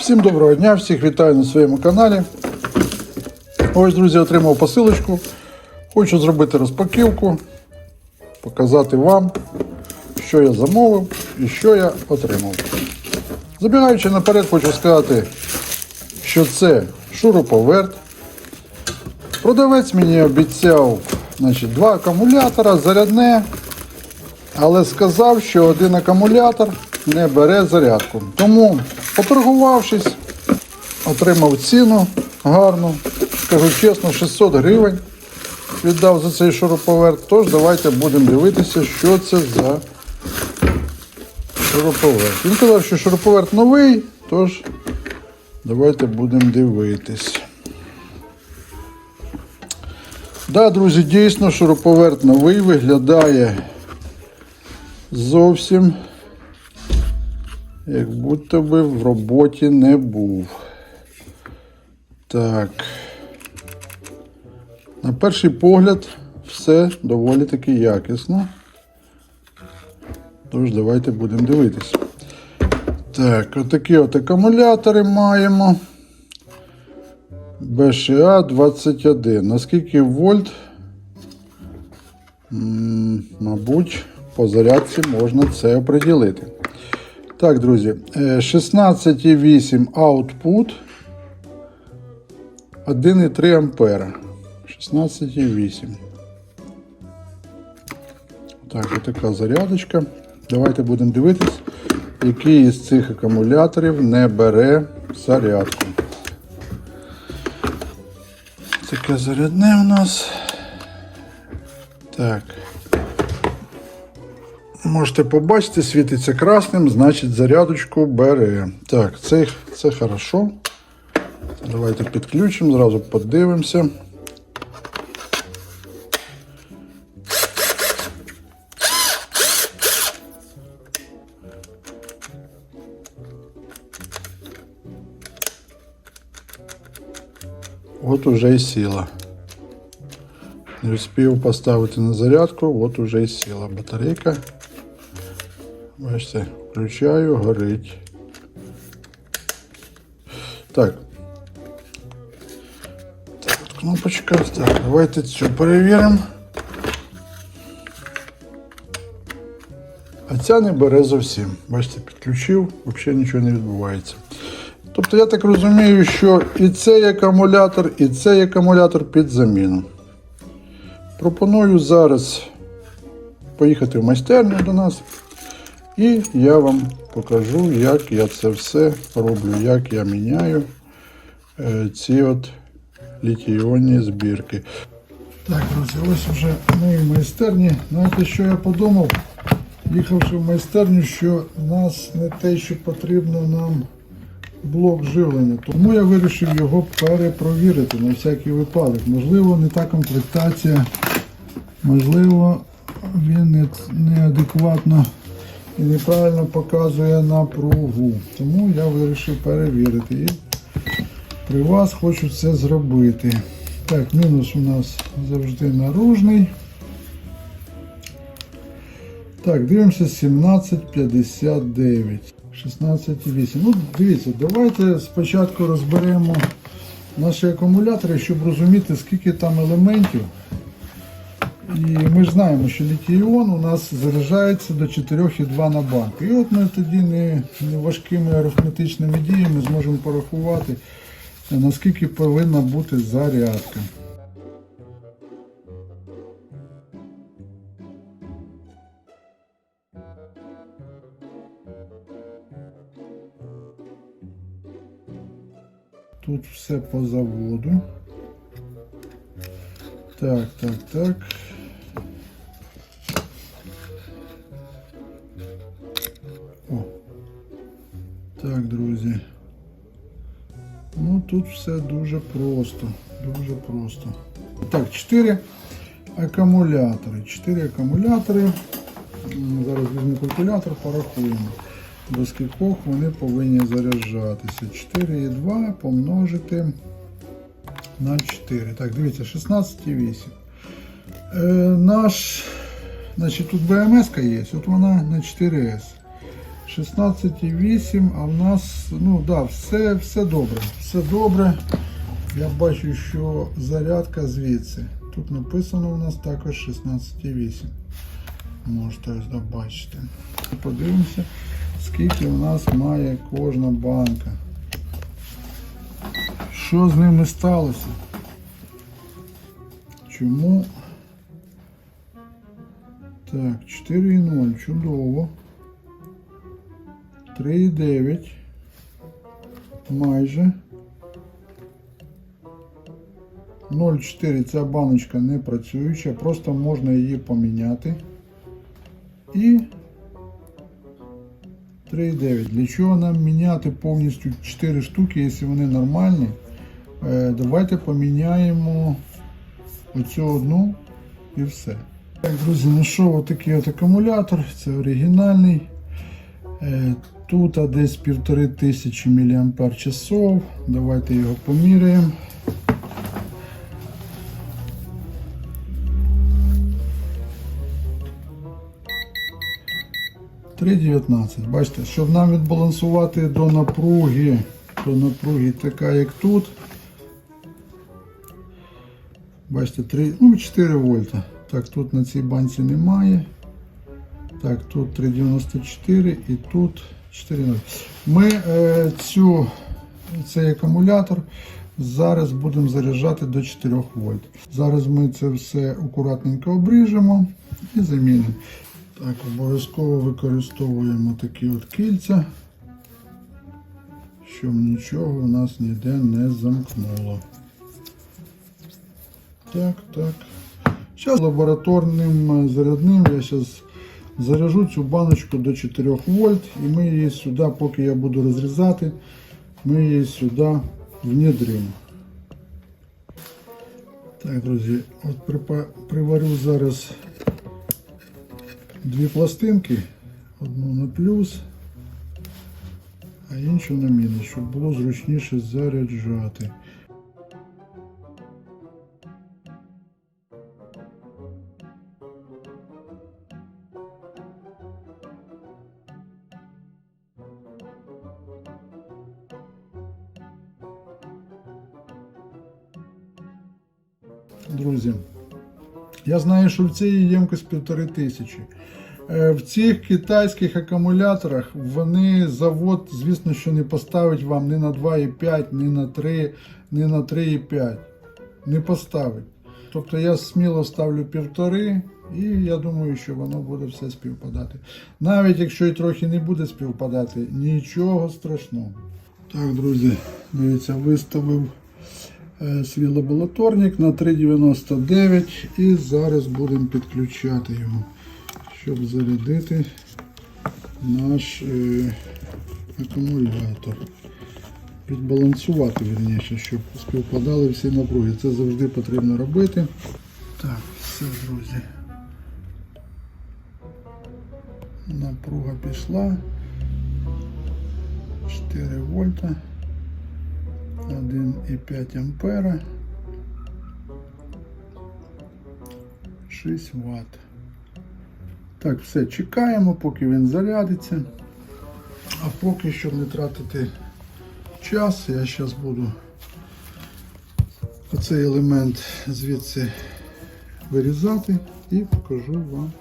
Всім доброго дня, всіх вітаю на своєму каналі. Ось, друзі, отримав посилочку. Хочу зробити розпаківку, показати вам, що я замовив і що я отримав. Забігаючи наперед, хочу сказати, що це шуруповерт. Продавець мені обіцяв значить, два акумулятора, зарядне, але сказав, що один акумулятор не бере зарядку. Тому, поторгувавшись, отримав ціну гарну, скажу чесно, 600 гривень віддав за цей шуруповерт. Тож давайте будемо дивитися, що це за шуруповерт. Він казав, що шуруповерт новий, тож давайте будемо дивитись. Да, друзі, дійсно, шуруповерт новий виглядає зовсім як будто би в роботі не був. Так. На перший погляд все доволі таки якісно. Тож давайте будемо дивитися. Так, отакі от акумулятори маємо. БША 21. Наскільки вольт? М, Мабуть, по зарядці можна це оприділити. Так, друзі, е, 16,8 output, 1,3 ампера. 16,8. Так, отака зарядочка. Давайте будемо дивитись, який із цих акумуляторів не бере зарядку. Таке зарядне у нас. Так. Можете побачити, світиться красним, значить зарядочку бере. Так, це, це хорошо. Давайте підключимо, зразу подивимося. От уже і сіла. Не успів поставити на зарядку, от уже і сіла батарейка. Бачите, включаю, горить. Так. Так, от кнопочка. Так, давайте цю перевіримо. А ця не бере зовсім. Бачите, підключив, взагалі нічого не відбувається. Тобто я так розумію, що і цей акумулятор, і цей акумулятор під заміну. Пропоную зараз поїхати в майстерню до нас. І я вам покажу, як я це все роблю, як я міняю е, ці от літій-іонні збірки. Так, друзі, ось вже ми в майстерні. Знаєте, що я подумав? Їхавши в майстерню, що нас не те, що потрібно нам блок живлення. Тому я вирішив його перепровірити на всякий випадок. Можливо, не та комплектація, можливо, він не- неадекватно і неправильно показує напругу. Тому я вирішив перевірити. І при вас хочу це зробити. Так, мінус у нас завжди наружний. Так, дивимося 17,59. 16,8. Ну, дивіться, давайте спочатку розберемо наші акумулятори, щоб розуміти, скільки там елементів. І ми ж знаємо, що літій-іон у нас заряджається до 4,2 на банк. І от ми тоді не, важкими арифметичними діями зможемо порахувати, наскільки повинна бути зарядка. Тут все по заводу. Так, так, так. Так, друзі. Ну тут все дуже просто. Дуже просто. Так, 4 акумулятори. 4 акумулятори. М, Зараз візьму калькулятор, порахуємо. До скількох вони повинні заряджатися. 4,2 помножити на 4. Так, дивіться, 16,8. Е, наш, значить, тут БМС є, от вона на 4С. 16,8, а в нас, ну да, все, все добре. Все добре. Я бачу, що зарядка звідси. Тут написано у нас також 16,8. Можете ось побачити. Подивимося, скільки у нас має кожна банка. Що з ними сталося? Чому? Так, 4,0, чудово. 3,9. Майже. 0,4 ця баночка не працююча, просто можна її поміняти. І 3,9. Для чого нам міняти повністю 4 штуки, якщо вони нормальні? Е, давайте поміняємо оцю одну і все. Так, друзі, знайшов отакий от акумулятор, це оригінальний. Тут десь півтори тисячі мАч часов. Давайте його поміряємо. Три 19. Бачите, щоб нам відбалансувати до напруги, до напруги така як тут. Бачите, 3, ну 4 вольта. Так, тут на цій банці немає. Так, тут 3,94 і тут 4,0. Ми е, цю, цей акумулятор зараз будемо заряджати до 4 вольт. Зараз ми це все акуратненько обріжемо і замінимо. Так, обов'язково використовуємо такі от кільця, щоб нічого у нас ніде не замкнуло. Так, так. Зараз лабораторним е, зарядним я зараз заряжу цю баночку до 4 вольт і ми її сюди, поки я буду розрізати, ми її сюди внедримо. Так, друзі, от приварю зараз дві пластинки, одну на плюс, а іншу на мінус, щоб було зручніше заряджати. Друзі, я знаю, що в цій ємкость півтори тисячі. Е, В цих китайських акумуляторах вони завод, звісно, що не поставить вам ні на 2,5, ні на 3, ні на 3,5. Не поставить. Тобто я сміло ставлю півтори, і я думаю, що воно буде все співпадати. Навіть якщо і трохи не буде співпадати, нічого страшного. Так, друзі, дивіться, виставив свій лабораторник на 3,99 і зараз будемо підключати його, щоб зарядити наш е, акумулятор. Підбалансувати, вірніше, щоб співпадали всі напруги. Це завжди потрібно робити. Так, все, друзі. Напруга пішла. 4 вольта. 1,5 ампера. 6 Вт. Так, все, чекаємо, поки він зарядиться. А поки, щоб не тратити час, я зараз буду оцей елемент звідси вирізати і покажу вам,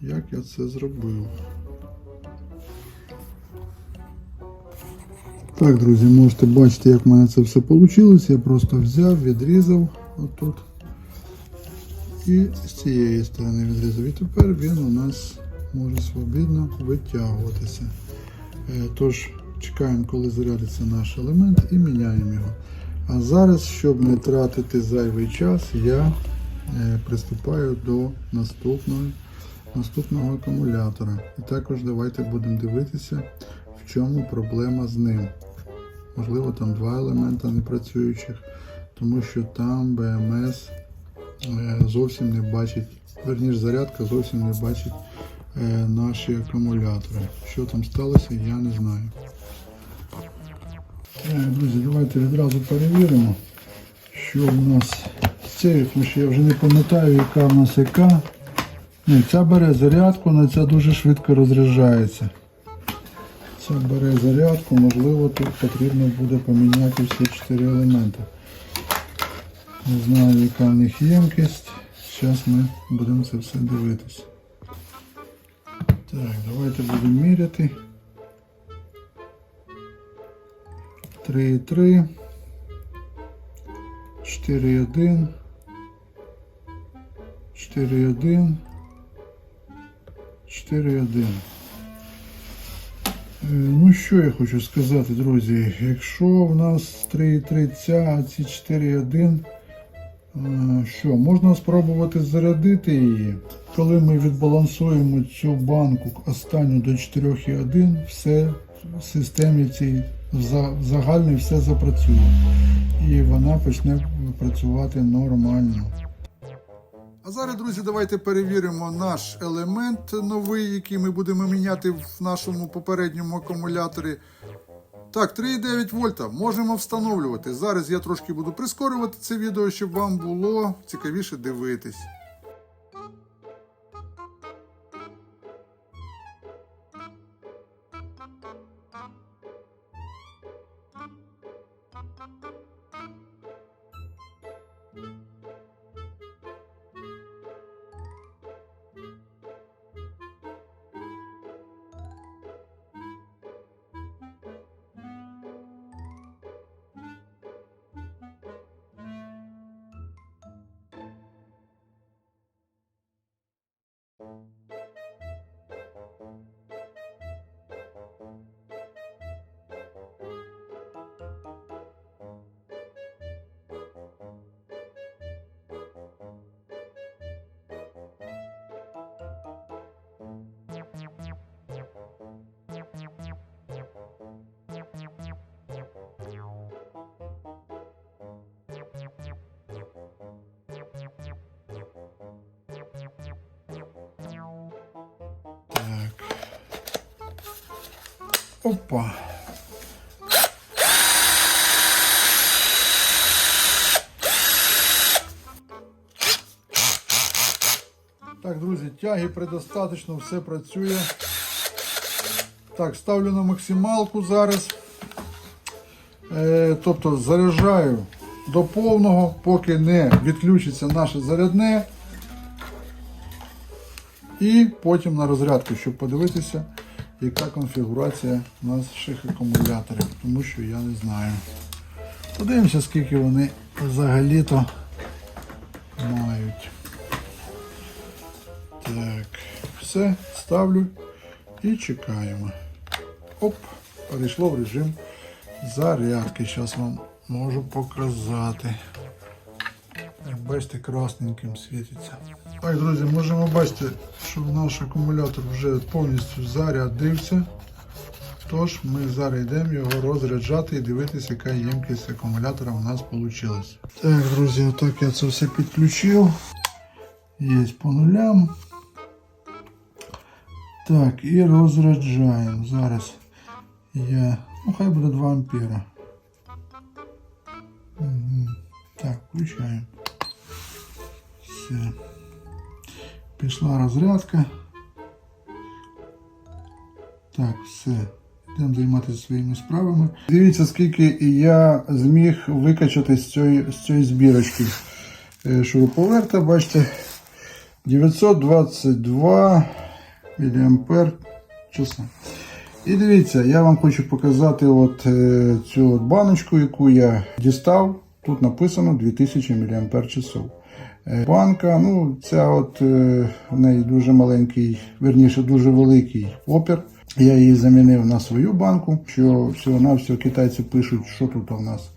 як я це зробив. Так, друзі, можете бачити, як в мене це все вийшло. Я просто взяв, відрізав отут. І з цієї сторони відрізав. І тепер він у нас може свобідно витягуватися. Е, Тож чекаємо, коли зарядиться наш елемент і міняємо його. А зараз, щоб не тратити зайвий час, я е, приступаю до наступного, наступного акумулятора. І також давайте будемо дивитися, в чому проблема з ним. Можливо, там два елемента не працюючих, тому що там БМС е, зовсім не бачить, верніше зарядка зовсім не бачить е, наші акумулятори. Що там сталося, я не знаю. Е, Друзі, давайте відразу перевіримо, що в нас з цією, тому що я вже не пам'ятаю, яка в нас яка. Ні, ця бере зарядку, але ця дуже швидко розряджається. Це бере зарядку, можливо, тут потрібно буде поміняти всі чотири елементи. Не знаю, яка в них ємкість. Зараз ми будемо це все дивитися. Так, давайте будемо міряти. 3,3, 4,1, 4,1, 4,1. Ну, що я хочу сказати, друзі, якщо в нас 3,3 ця, а ці 4,1, е, що, можна спробувати зарядити її. Коли ми відбалансуємо цю банку останню до 4,1, все в системі цій за- загальній все запрацює. І вона почне працювати нормально. А зараз, друзі, давайте перевіримо наш елемент новий, який ми будемо міняти в нашому попередньому акумуляторі. Так, 3,9 вольта можемо встановлювати. Зараз я трошки буду прискорювати це відео, щоб вам було цікавіше дивитись. Так. Опа. Так, друзі, тяги предостаточно, все працює. Так, ставлю на максималку зараз. Е, тобто заряджаю до повного, поки не відключиться наше зарядне. І потім на розрядку, щоб подивитися, яка конфігурація наших акумуляторів, тому що я не знаю. Подивимося, скільки вони взагалі-то мають. Так, все, ставлю і чекаємо. Оп, перейшло в режим зарядки. Зараз вам можу показати. Як бачите, красненьким світиться. Так, друзі, можемо бачити, що наш акумулятор вже повністю зарядився. Тож ми зараз йдемо його розряджати і дивитися, яка ємкість акумулятора у нас вийшла. Так, друзі, отак я це все підключив. Є по нулям. Так, і розряджаємо. Зараз я. Ну, хай буде 2 ампера. Так, включаємо. Все. Пішла розрядка. Так, все. Йдемо займатися своїми справами. Дивіться, скільки я зміг викачати з цієї, з цієї збірочки е, шуруповерта. Бачите, 922 мА. І дивіться, я вам хочу показати от е, цю от баночку, яку я дістав. Тут написано 2000 мАч. Е, Банка, ну, ця от е, в неї дуже маленький, верніше, дуже великий опір. Я її замінив на свою банку, що всього-навсього китайці пишуть, що тут у нас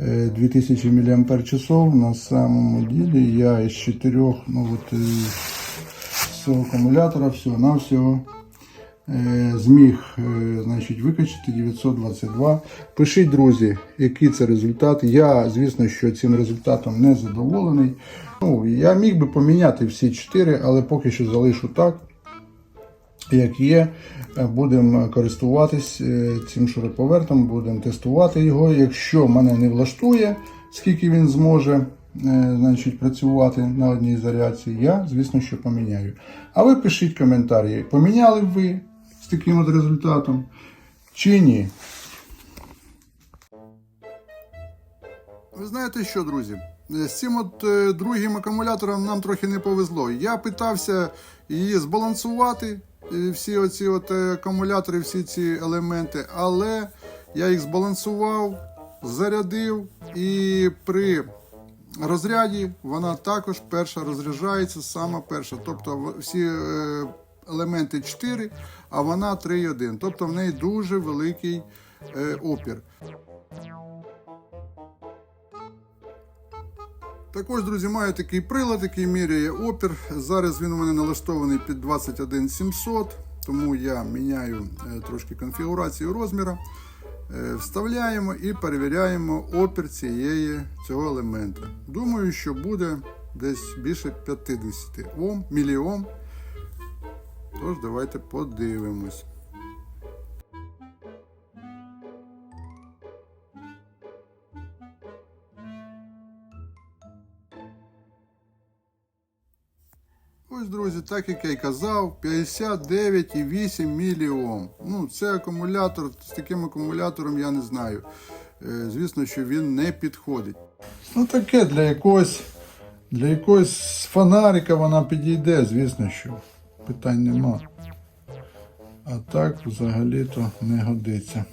е, 2000 мАч. На самому ділі я із 4, ну от, е, з цього акумулятора всього-навсього е, зміг е, значить, викачати 922. Пишіть, друзі, який це результат. Я, звісно, що цим результатом не задоволений. Ну, я міг би поміняти всі 4, але поки що залишу так. Як є, Е, будемо користуватись е, цим шуруповертом, будемо тестувати його. Якщо мене не влаштує, скільки він зможе е, значить, працювати на одній зарядці, я, звісно, що поміняю. А ви пишіть коментарі, поміняли б ви таким от результатом. чи ні. Ви знаєте що, друзі? З цим от е, другим акумулятором нам трохи не повезло. Я питався її збалансувати, е, всі оці от е, акумулятори, всі ці елементи, але я їх збалансував, зарядив і при розряді вона також перша розряджається, сама перша. Тобто всі елементи 4, а вона 3,1. Тобто в неї дуже великий е, опір. Також, друзі, маю такий прилад, який міряє опір. Зараз він у мене налаштований під 21700, тому я міняю е, трошки конфігурацію розміра. Е, Вставляємо і перевіряємо опір цієї, цього елемента. Думаю, що буде десь більше 50 Ом, міліом. Тож, давайте подивимось. Ось, друзі, так як я й казав, 59,8 міліом. Ну, це акумулятор, з таким акумулятором я не знаю. Е, Звісно, що він не підходить. Ну таке для якогось, для якогось фонарика вона підійде, звісно, що питань нема. А так взагалі-то не годиться.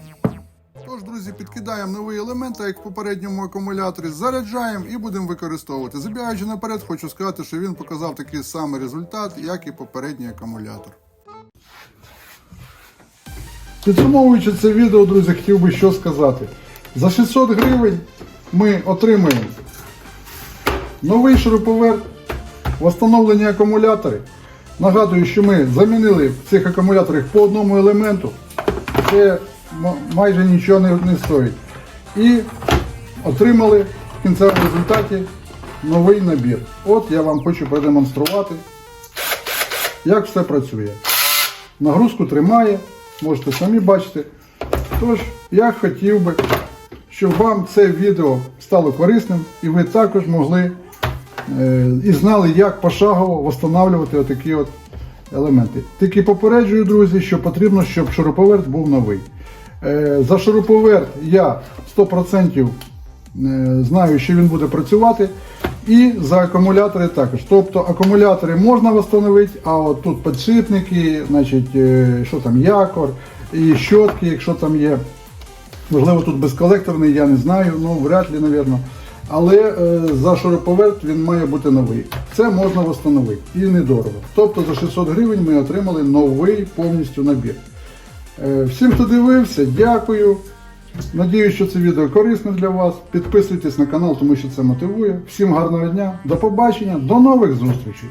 Тож, друзі, підкидаємо новий елемент, так як в попередньому акумуляторі, заряджаємо і будемо використовувати. Забігаючи наперед, хочу сказати, що він показав такий самий результат, як і попередній акумулятор. Підсумовуючи це відео, друзі, хотів би що сказати. За 600 гривень ми отримаємо новий шуруповерт, встановлені акумулятори. Нагадую, що ми замінили в цих акумуляторах по одному елементу. Це майже нічого не, не стоїть. І отримали в кінцевому результаті новий набір. От я вам хочу продемонструвати, як все працює. Нагрузку тримає, можете самі бачити. Тож, я хотів би, щоб вам це відео стало корисним і ви також могли і знали, як пошагово встановлювати отакі от елементи. Тільки попереджую, друзі, що потрібно, щоб шуруповерт був новий. Е, за шуруповерт я 100% е, знаю, що він буде працювати. І за акумулятори також. Тобто акумулятори можна встановити, а от тут підшипники, значить, е, що там, якор і щотки, якщо там є. Можливо, тут безколекторний, я не знаю, ну вряд ли, напевно. Але е, за шуруповерт він має бути новий. Це можна встановити і недорого. Тобто за 600 гривень ми отримали новий повністю набір. Е, всім, хто дивився, дякую. Надіюсь, що це відео корисне для вас. Підписуйтесь на канал, тому що це мотивує. Всім гарного дня, до побачення, до нових зустрічей!